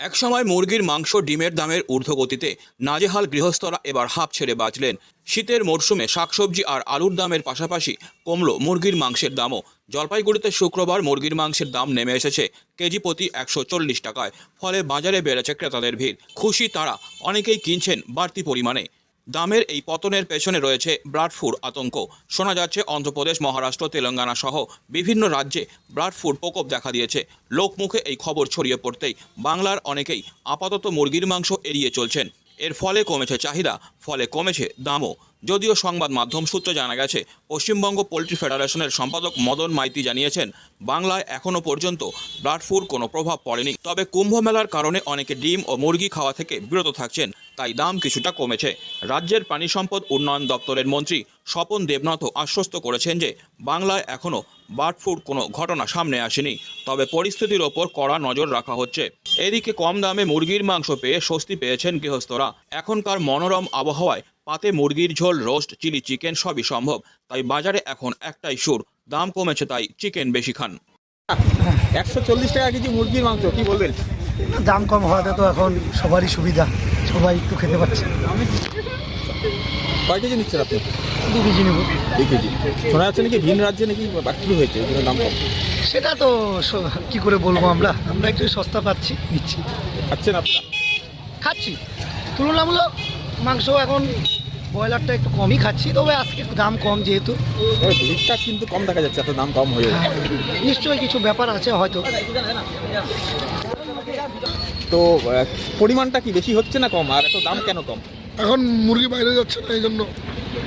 একসময় মুরগির মাংস ডিমের দামের ঊর্ধ্বগতিতে নাজেহাল গৃহস্থরা এবার হাঁপ ছেড়ে বাঁচলেন। শীতের মরশুমে শাকসবজি আর আলুর দামের পাশাপাশি কমল মুরগির মাংসের দামও। জলপাইগুড়িতে শুক্রবার মুরগির মাংসের দাম নেমে এসেছে কেজি প্রতি একশো চল্লিশ টাকায়। ফলে বাজারে বেড়েছে ক্রেতাদের ভিড়। খুশি তারা, অনেকেই কিনছেন বাড়তি পরিমাণে। দামের এই পতনের পেছনে রয়েছে বার্ড ফ্লুর আতঙ্ক। শোনা যাচ্ছে, অন্ধ্রপ্রদেশ, মহারাষ্ট্র, তেলেঙ্গানা সহ বিভিন্ন রাজ্যে বার্ড ফ্লুর প্রকোপ দেখা দিয়েছে। লোকমুখে এই খবর ছড়িয়ে পড়তেই বাংলার অনেকেই আপাতত মুরগির মাংস এড়িয়ে চলছেন। এর ফলে কমেছে চাহিদা, ফলে কমেছে দামও। যদিও সংবাদ মাধ্যম সূত্রে জানা গেছে, পশ্চিমবঙ্গ পোলট্রি ফেডারেশনের সম্পাদক মদন মাইতি জানিয়েছেন, বাংলায় এখনও পর্যন্ত বার্ড ফ্লুর কোনো প্রভাব পড়েনি। তবে কুম্ভ মেলার কারণে অনেকে ডিম ও মুরগি খাওয়া থেকে বিরত থাকছেন, তাই দাম কিছুটা কমেছে। রাজ্যের প্রাণী সম্পদ উন্নয়ন দপ্তরের মন্ত্রী স্বপন দেবনাথও আশ্বস্ত করেছেন যে বাংলায় এখনও বার্ড ফ্লুর কোনো ঘটনা সামনে আসেনি। তবে পরিস্থিতির ওপর কড়া নজর রাখা হচ্ছে। এদিকে কম দামে মুরগির মাংস পেয়ে স্বস্তি পেয়েছেন গৃহস্থরা। এখনকার মনোরম আবহাওয়ায় পাতে মুরগির ঝোল রোস্ট চিলি চিকেন সবই সম্ভব। তাই বাজারে এখন একটাই সুর দাম কমেছে তাই চিকেন বেশি খান। একশো চল্লিশ টাকা কেজি মুরগির মাংস কি বলবেন? দাম কম হওয়াতে তো এখন সবারই সুবিধা সবাই একটু খেতে পাচ্ছে কয় কেজি নিচ্ছেন আপনি? দু কেজি নেব। দুই কেজি। শোনা যাচ্ছে নাকি ভিন রাজ্যে নাকি বাকি হয়েছে ওই দাম কম? সেটা তো কি করে বলব আমরা? আমরা একটু সস্তা পাচ্ছি। নিচ্ছি। খাচ্ছেন আপনারা খাচ্ছি। তুলনামূলক মাংস এখন ব্রয়লারটা একটু কমই খাচ্ছি তবে আজকে একটু দাম কম যেহেতু। ভিড়টা কিন্তু কম দেখা যাচ্ছে এত দাম কম হয়ে যাচ্ছে। নিশ্চয়ই কিছু ব্যাপার আছে হয়তো। তো পরিমাণটা কি বেশি হচ্ছে না কম? আর এত দাম কেন কম? এখন মুরগি বাইরে যাচ্ছে না এই জন্য।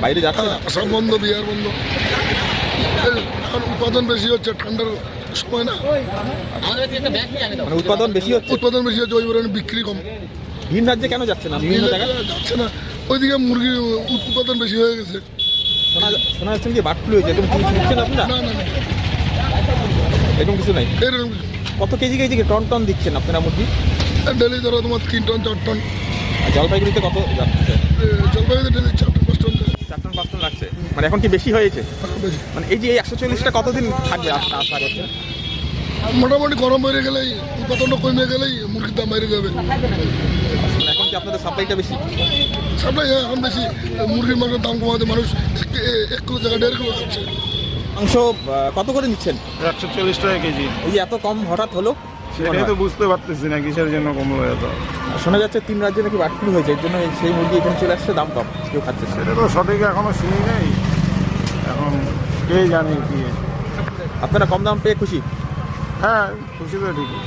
বাইরে যাচ্ছে না? আসাম বন্ধ বিহার বন্ধ। এখন উৎপাদন বেশি হচ্ছে ঠান্ডার সময় না। মানে উৎপাদন বেশি হচ্ছে? উৎপাদন বেশি হচ্ছে ওই কারণে বিক্রি কম। ভিন রাজ্যে কেন যাচ্ছে না? বিভিন্ন জায়গায়? যাচ্ছে না। ওইদিকে মুরগি উৎপাদন বেশি হয়ে গেছে। শোনা যাচ্ছে নাকি বার্ড ফ্লু হয়েছে এরকম কিছু শুনছেন আপনারা না? না এরকম কিছু নাই? এরকম কত কেজি কেজি টন টন দিচ্ছেন আপনারা মুরগি? ডেলি ধরো তোমার তিন টন চার টন। জলপাইগুড়িতে কত যাচ্ছে? জলপাইগুড়িতে ডেলি চার টন পাঁচ টন যায়। চার টন পাঁচ টন লাগছে। মানে এখন কি বেশি হয়েছে? মানে এই যে এই একশো চল্লিশটা কতদিন থাকবে আশা করছেন মোটামুটি গরম বেড়ে গেলেই উৎপাদনটা কমে গেলেই মুরগির দাম বাইরে যাবে। মানে এখন কি আপনাদের সাপ্লাইটা বেশি? সাপ্লাই এখন বেশি। মুরগির মাংসের দাম কমাতে মানুষ এক কিলো জায়গায় দেড় কিলো খাচ্ছে। মাংস কত করে নিচ্ছেন? একশো চল্লিশ টাকা কেজি। এই এত কম হঠাৎ হলো? সেটাই তো বুঝতে পারতেছি না কিসের জন্য কমলো এত? শোনা যাচ্ছে তিন রাজ্যে নাকি বার্ড হয়েছে এর জন্য সেই মুরগি এখানে চলে আসছে দাম কম কেউ খাচ্ছে সেটা তো সঠিক এখনও শুনি নাই। এখন কে জানে কি। আপনারা কম দাম পেয়ে খুশি? হ্যাঁ খুশি তো ঠিকই।